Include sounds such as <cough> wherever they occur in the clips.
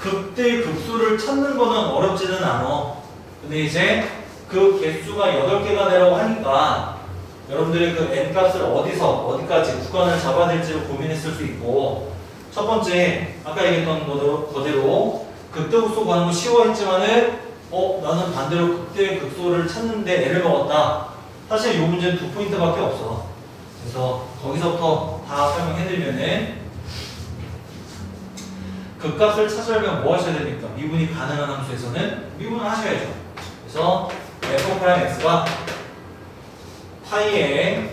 극대 극수를 찾는 거는 어렵지는 않아. 근데 이제 그 개수가 8개가 되라고 하니까 여러분들이 그 n 값을 어디서 어디까지 구간을 잡아야 될지를 고민했을 수 있고 첫 번째 아까 얘기했던 거대로, 거대로 극대 극소 구하는 거 쉬워했지만은 어 나는 반대로 극대 극소를 찾는데 애를 먹었다. 사실 이 문제는 두 포인트밖에 없어. 그래서 거기서부터 다 설명해드리면은 극값을 찾으려면 뭐 하셔야 됩니까? 미분이 가능한 함수에서는 미분을 하셔야죠. 그래서 f 프라임 x가 파이의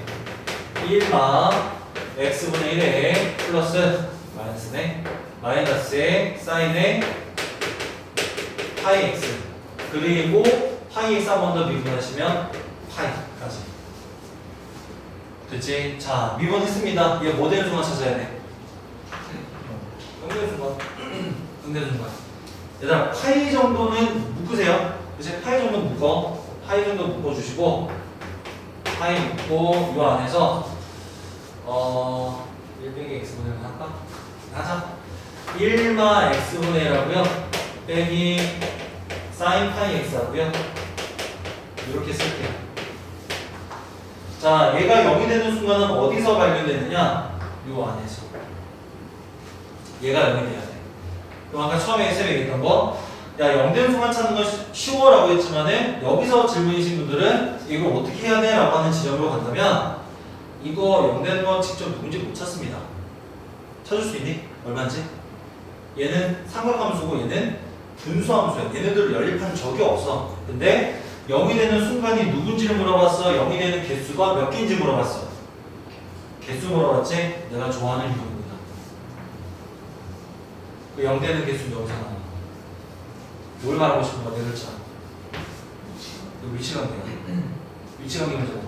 1마 x분의 1에 플러스 마이너스네 마이너스의 사인의 파이 x 그리고 파이 x 한번 더 미분하시면 파이까지 됐지? 자 미분했습니다. 얘뭐 되는 순간 찾아야 돼? 응대는 순간 응대는 순간 얘들아 파이 정도는 묶으세요. 이제 파이 정도 묶어. 파이 정도 묶어주시고 파이 묶고 이 안에서 어 1 빼기 x분의 1 할까? 하자. 1마 x분의 1하고요. 빼기 사인 파이 x 하고요. 이렇게 쓸게요. 자 얘가 0이 되는 순간은 어디서 발견되느냐? 요 안에서. 얘가 0이 돼야 돼 그럼 아까 처음에 쌤이 얘기했던 거 야, 0 되는 순간 찾는 건 쉬- 쉬워라고 했지만은 여기서 질문이신 분들은 이걸 어떻게 해야 돼? 라고 하는 지점으로 간다면 이거 0 되는 건 직접 누군지 못 찾습니다. 찾을 수 있니? 얼마인지? 얘는 삼각함수고 얘는 분수함수야. 얘네들 연립한 적이 없어. 근데 0이 되는 순간이 누군지를 물어봤어. 0이 되는 개수가 몇 개인지 물어봤어. 개수 물어봤지? 내가 좋아하는 이유입니다. 그0 되는 개수는 여기서 나와. 뭘 말하고 싶은 거야, 내 글자? 그 위치 관계야. 위치 관계 문제다.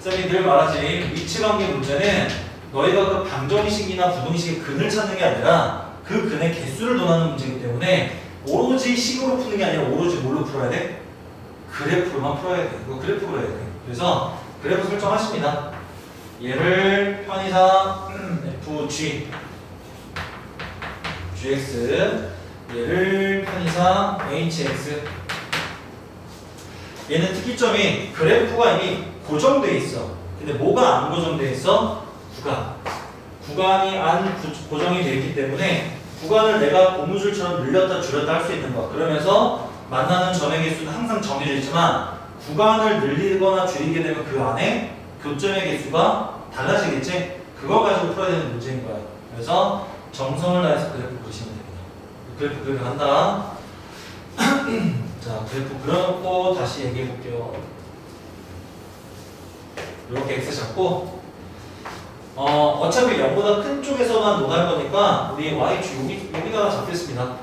쌤이 늘 말하지, 위치 관계 문제는 너희가 그 방정식이나 부동식의 근을 찾는 게 아니라 그 근의 개수를 논하는 문제이기 때문에 오로지 식으로 푸는 게 아니라 오로지 뭘로 풀어야 돼? 그래프로만 풀어야 돼. 이거 그래프 로 해야 돼. 그래서 그래프 설정하십니다. 얘를 편의상 <clears throat> FG GX 얘를 편의상 HX 얘는 특이점이 그래프가 이미 고정돼 있어. 근데 뭐가 안 고정돼 있어? 구간. 구간이 안 구- 고정이 되어 있기 때문에 구간을 내가 고무줄처럼 늘렸다 줄였다 할 수 있는 거야 그러면서 만나는 점의 개수는 항상 정해져 있지만 구간을 늘리거나 줄이게 되면 그 안에 교점의 개수가 달라지겠지? 그거 가지고 풀어야 되는 문제인 거야. 그래서 정성을 다해서 그래프 그리시면 됩니다 그래프 그려간다. <clears throat> 자, 그래프 그려놓고 다시 얘기해 볼게요. 이렇게 x 잡고, 어, 어차피 0보다 큰 쪽에서만 논할 거니까 우리 y축 여기, 여기다가 잡겠습니다.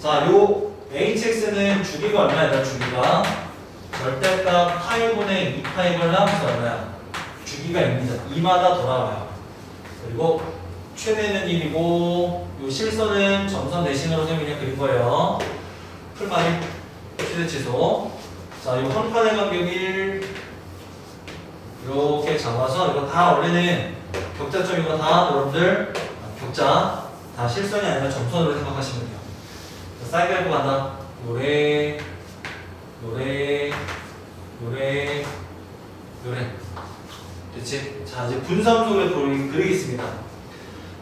자, 요 hx는 주기가 얼마야? 주기가 절대값 파이분의 2파이를 하면서 얼마야? 주기가 0입니다. 2마다 돌아와요. 그리고 최대는 1이고 요 실선은 점선 쌤이 그냥 그린 거예요. 풀마리 최대치소. 자, 요한 판의 간격을 이렇게 잡아서 이거 다 원래는 격자점 이거 다 여러분들 아, 격자 다 실선이 아니라 점선으로 생각하시면 돼요. 자, 사이클 간다. 요래 요래 요래 요래 됐지? 자 이제 분삼속을 그리겠습니다.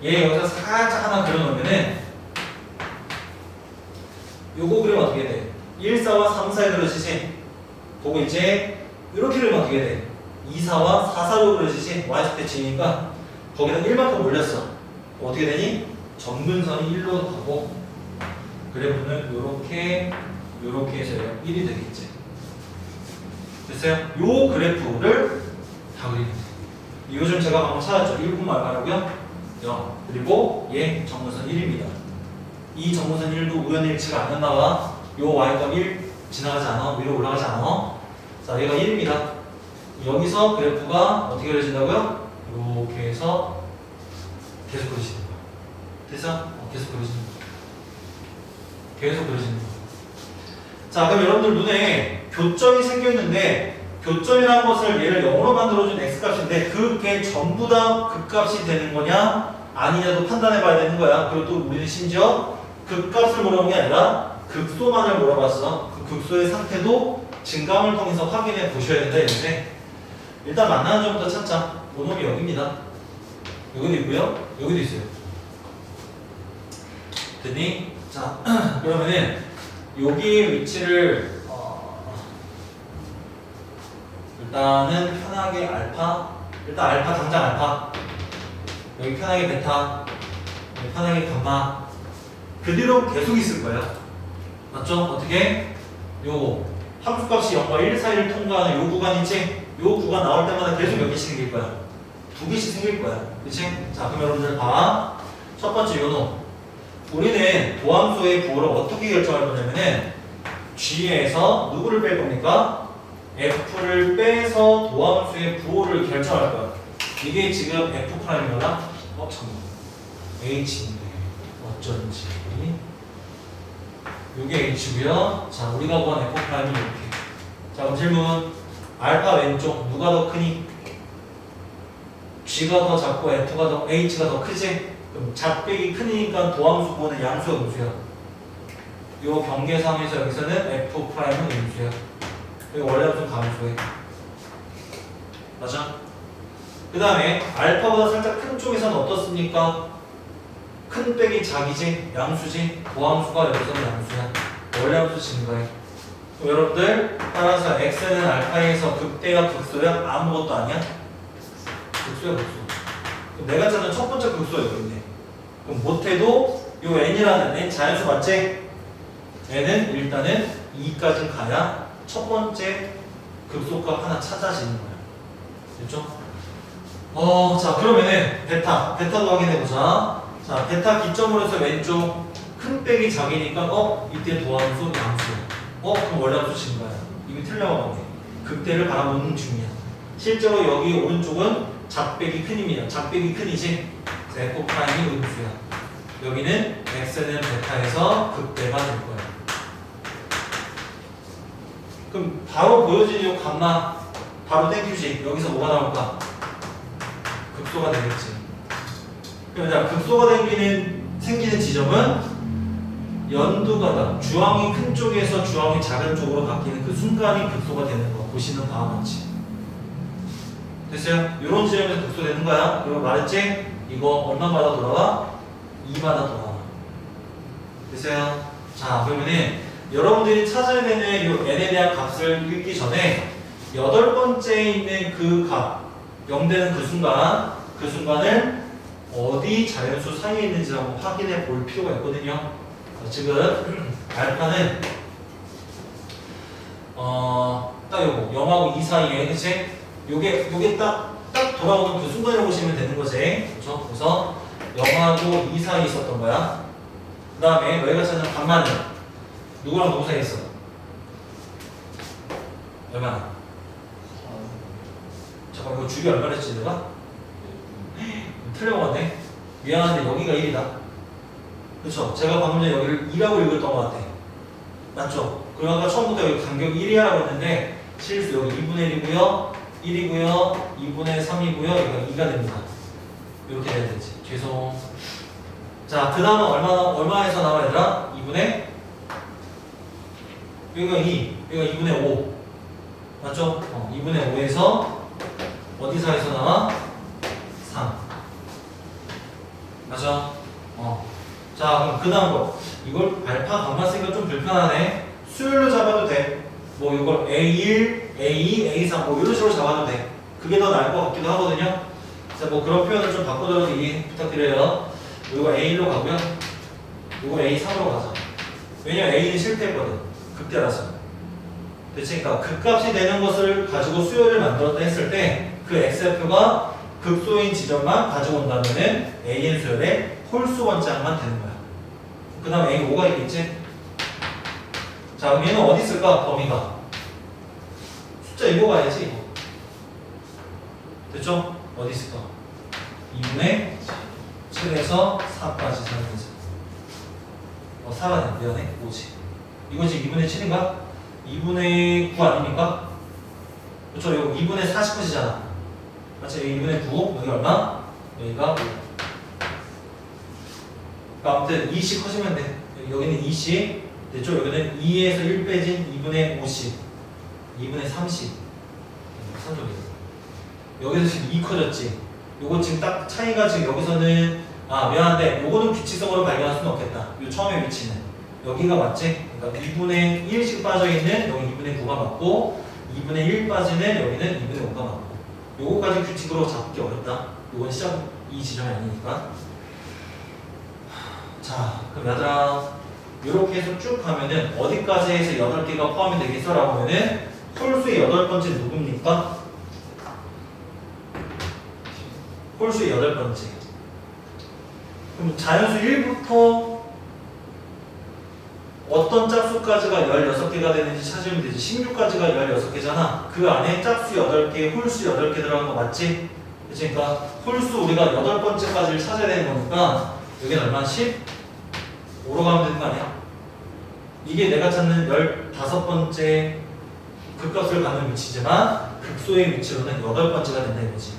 얘 여기서 살짝 하나 그려놓으면은 요거 그리면 어떻게 돼? 1, 4와 3, 4에 그려지지? 보고 이제 이렇게 그리면 어떻게 돼? 2, 4와 4, 4로 그려지지? y축 대칭이니까 거기다 1만큼 올렸어 어떻게 되니? 점근선이 1로 가고 그래프는 요렇게 요렇게 해서 1이 되겠지 됐어요? 요 그래프를 다 그리면 돼 요즘 제가 방금 찾았죠 1분만 알바라고요? 0 그리고 얘 정근선 1입니다. 이 정근선 1도 우연의 일치가 안 나와. 요 y값 1 지나가지 않아. 위로 올라가지 않아. 자 얘가 1입니다. 여기서 그래프가 어떻게 그려진다고요? 이렇게 해서 계속 그려지는 거야. 됐어? 어, 계속 그려지는. 계속 그려지는 거야. 자 그럼 여러분들 눈에 교점이 생겨 있는데 교점이라는 것을 얘를 0으로 만들어준 x값인데 그게 전부 다 극값이 되는 거냐 아니냐도 판단해 봐야 되는 거야. 그리고 또 우리는 심지어 극값을 물어본 게 아니라 극소만을 물어봤어. 그 극소의 상태도 증감을 통해서 확인해 보셔야 된다 이랬는데 일단 만나는 점부터 찾자. 본업이 여기입니다. 여기도 있고요. 여기도 있어요. 됐니? 자, <clears throat> 그러면은 여기 위치를 어, 일단은 편하게 알파 일단 알파 당장 알파 여기 편하게 베타 여기 편하게 감마 그 뒤로 계속 있을 거예요 맞죠? 어떻게? 요 함수값이 0과 1 사이를 통과하는 요 구간 있지? 요 구간 나올 때마다 계속 몇 개씩 생길 거야 두 개씩 생길 거야 그치? 자 그럼 여러분들 봐 첫 번째 요놈 우리는 도함수의 부호를 어떻게 결정할 거냐면은 G에서 누구를 뺄 겁니까? F를 빼서 도함수의 부호를 결정할 거야. 이게 지금 F 프라임이구나? 어, 잠깐만. H인데 어쩐지. 이게 H고요. 자, 우리가 구한 F 프라임이 이렇게. 자, 그럼 질문. 알파 왼쪽 누가 더 크니? G가 더 작고 F가 더 H가 더 크지? 그럼 작백이 크니까 도함수 부호는 양수야, 음수야. 요 경계상에서 여기서는 F 프라임은 음수야. 이거 원래 무슨 감수해. 맞아? 그 다음에 알파보다 살짝 큰 쪽에서는 어떻습니까? 큰 빼기 작이지, 양수지, 도함수가 여기서는 양수야. 원래 함수 증가해. 여러분들 따라서 x는 알파에서 극대야 극소야 아무것도 아니야? 극소야 극소. 내가 찾은 첫 번째 극소 여기 있네. 그럼 못해도 요 n이라는 n 자연수 맞지? n은 일단은 2까지 가야 첫 번째 극소값 하나 찾아지는 거야. 됐죠? 어, 자, 그러면은 베타, 베타도 확인해 보자. 자, 베타 기점으로 해서 왼쪽 큰 빼기 작이니까 어, 이때 도함수 양수. 어, 그럼 원래 함수 증가야. 이거 틀려가네. 극대를 바라보는 중이야. 실제로 여기 오른쪽은 작백이 큰입니다. 작백이 큰이지. 에코 프라임이 음수야. 여기는 x는 베타에서 극대가 될 거야. 그럼 바로 보여지는 요 감마 바로 땡큐지 여기서 뭐가 나올까? 극소가 되겠지 자 극소가 생기는 생기는 지점은 연두가다 주황이 큰 쪽에서 주황이 작은 쪽으로 바뀌는 그 순간이 극소가 되는 거 보시는 바와 같이 됐어요? 이런 지점에서 극소되는 거야 그리고 말했지? 이거 얼마마다 돌아와? 2마다 돌아와 됐어요? 자 그러면은 여러분들이 찾아야 되는 이 n에 대한 값을 읽기 전에 여덟 번째에 있는 그 값, 0 되는 그 순간, 그 순간을 어디 자연수 사이에 있는지 한번 확인해 볼 필요가 있거든요. 자, 지금 알파는 어, 딱 요거 0하고 2 사이에 그치? 요게 요게 딱, 딱 돌아오는 그 순간을 보시면 되는 거지. 그렇죠? 그래서 0하고 2 사이에 있었던 거야. 그 다음에 너희가 찾는 반만은 누구랑 누구 사이에 있어? 얼마나? 잠깐 이거 주기 얼마나 했지 내가? 틀려먹었네 미안한데 여기가 1이다 그쵸? 제가 방금 전에 여기를 2라고 읽었던 것 같아 맞죠? 그리고 아까 처음부터 여기 간격 1이라고 했는데 실수 여기 2분의 1이고요 1이고요 2분의 3이고요 여기가 2가 됩니다 이렇게 돼야 되지 죄송 자그 다음은 얼마, 얼마에서 나와 얘들아? 2분의 여기가 2 여기가 2분의 5 맞죠? 어, 2분의 5에서 어디 사이에서 나와? 3 맞아? 어. 자 그럼 그 다음 거. 이걸 알파 감마 쓰기가 좀 불편하네. 수열로 잡아도 돼 뭐 이걸 A1, A2, A3 뭐 이런 식으로 잡아도 돼. 그게 더 나을 것 같기도 하거든요. 자뭐 그런 표현을 좀 바꿔달라고 이해 부탁드려요. 이거 A1로 가고요. 이거 A3으로 가자. 왜냐면 A는 실패했거든 극대라서 대체 그러니까 극값이 되는 것을 가지고 수열을 만들었다 했을 때 그 x표가 극소인 지점만 가지고 온다면은 an 수열의 홀수 원장만 되는 거야. 그 다음 a 5가 있겠지? 자 그럼 얘는 어디 있을까 범위가? 숫자 읽어봐야지 이거. 됐죠? 어디 있을까? 2분의 7에서 4까지 사는지 어 4가 미안해 5지 지금 2분의 7인가? 2분의 9 아닙니까? 그렇죠. 이거 2분의 49잖아. 맞지? 여기 2분의 9, 여기 얼마? 여기가 5. 그러니까 아무튼 2씩 커지면 돼. 여기는 2씩 됐죠? 여기는 2에서 1 빼진 2분의 50, 2분의 30. 산적이에요. 여기서 지금 2 커졌지. 요거 지금 딱 차이가 지금 여기서는 아 미안한데 요거는 규칙성으로 발견할 수는 없겠다. 요 처음에 위치는 여기가 맞지? 그러니까 2분의 1씩 빠져 있는 여기 2분의 9가 맞고 2분의 1 빠지는 여기는 2분의 5가 맞고 요거까지 규칙으로 잡기 어렵다. 요건 시작 이 지점이 아니니까. 자, 그럼 얘들아 이렇게 해서 쭉 가면은 어디까지 해서 8개가 포함이 되겠어? 라고 하면은 홀수의 여덟 번째 누굽니까? 홀수의 여덟 번째. 그럼 자연수 1부터 어떤 짝수까지가 16개가 되는지 찾으면 되지. 16까지가 16개잖아. 그 안에 짝수 8개, 홀수 8개 들어간 거 맞지? 그치? 그러니까 홀수 우리가 여덟 번째까지를 찾아야 되는 거니까 여기는 얼마? 15로 가면 되는 거 아니야? 이게 내가 찾는 15번째 극값을 갖는 위치지만 극소의 위치로는 여덟 번째가 된다 이거지.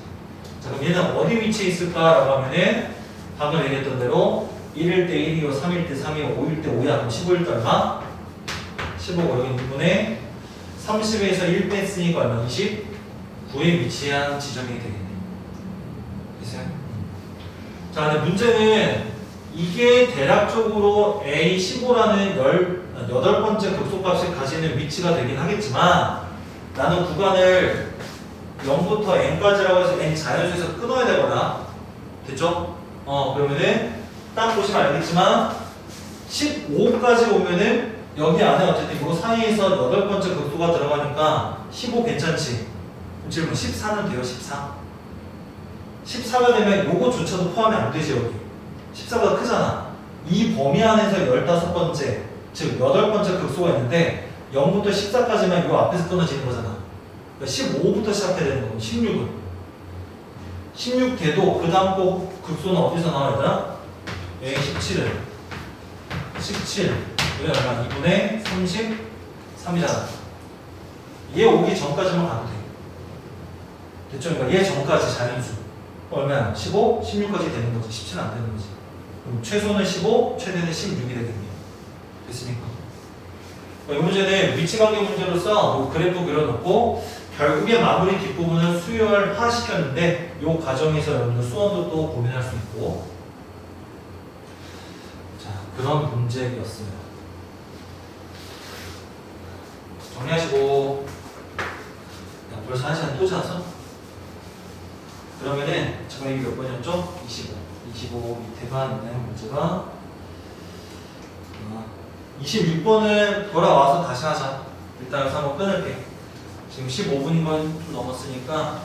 자 그럼 얘는 어디 위치에 있을까라고 하면은 방금 얘기했던 대로 1일 때 1이고 3일 때 3이고 5일 때 5야 그럼 15일 때 얼마? 15 여기 6분의 30에서 1 뺐으니까 얼마? 29에 위치한 지점이 되겠네. 됐어요? 자 근데 문제는 이게 대략적으로 A15라는 열, 여덟 번째 극소값을 가지는 위치가 되긴 하겠지만 나는 구간을 0부터 n까지라고 해서 n 자연수에서 끊어야 되거나 됐죠? 어 그러면은 딱 보시면 알겠지만 15까지 오면은 여기 안에 어쨌든 이 사이에서 여덟 번째 극소가 들어가니까 15 괜찮지? 질문 14는 돼요 14? 14가 되면 요거조차도 포함이 안 되지 여기 14보다 크잖아 이 범위 안에서 15번째 즉 8번째 극소가 있는데 0부터 14까지만 요 앞에서 끊어지는 거잖아 그러니까 15부터 시작해야 되는 거고 16은 16 돼도 그 다음 거 극소는 어디서 나와야 되나? 여기 17은 17 이게 얼마? 2분의 33이잖아 얘 오기 전까지만 가도 돼 됐죠? 그러니까 얘 전까지 자연수 얼마야? 15? 16까지 되는 거지 17은 안 되는 거지 그럼 최소는 15, 최대는 16이 되겠네요 됐습니까? 이 문제는 위치관계 문제로서 이 그래프 그려놓고 결국에 마무리 뒷부분은 수열화 시켰는데 이 과정에서 여러분들 수원도 또 고민할 수 있고 자 그런 문제였어요 정리하시고 야, 벌써 한 시간 또 잤어? 그러면은 잠깐 이게 몇 번이었죠? 25 25 밑에가 있는 문제가 26번은 돌아와서 다시 하자. 일단 여기서 한번 끊을게. 지금 15분인 건 좀 넘었으니까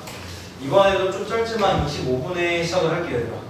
이번에도 좀 짧지만 25분에 시작을 할게요. 얘들아.